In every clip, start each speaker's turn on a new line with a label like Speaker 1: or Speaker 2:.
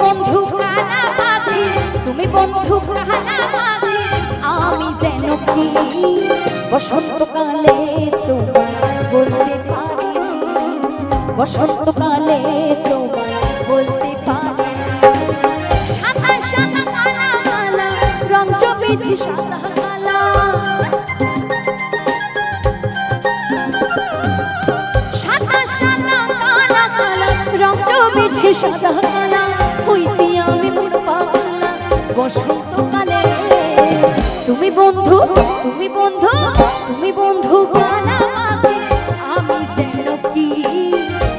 Speaker 1: বন্ধু কালা পাখি তুমি বন্ধু কালা পাখি আমি যেন কি? বসন্তকালে তোমায় বলতে বসন্তকালে বলতে পারি। সাদা কালা রং সাদা কালা। হইছি আমি মোর পাগলা বসন্তকালে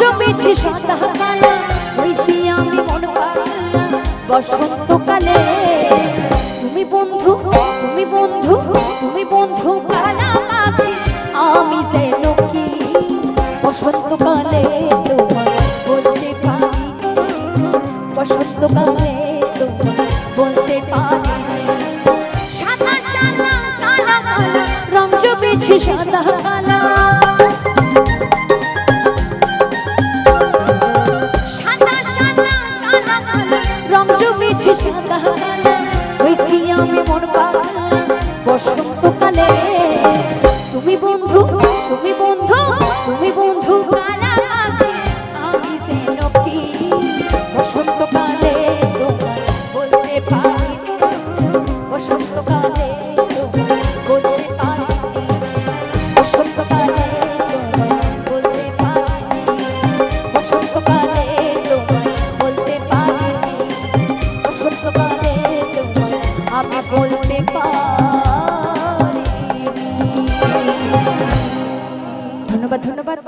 Speaker 1: জমেছে সাদা কালা হইছি বসন্তকালে তুমি বন্ধু তুমি বন্ধু তুমি বন্ধু কালা আমি যেন কি বসন্তকালে বলতে পারি। বসন্তকালে সাদা সাদা কালা কালা রং জমেছে সাদা কালা। সাদা সাদা কালা বসন্তকালে। তুমি বন্ধু তুমি বন্ধু তুমি বন্ধু কালা। আমি যেন কি বসন্তকালে। ধন্যবাদ ধন্যবাদ।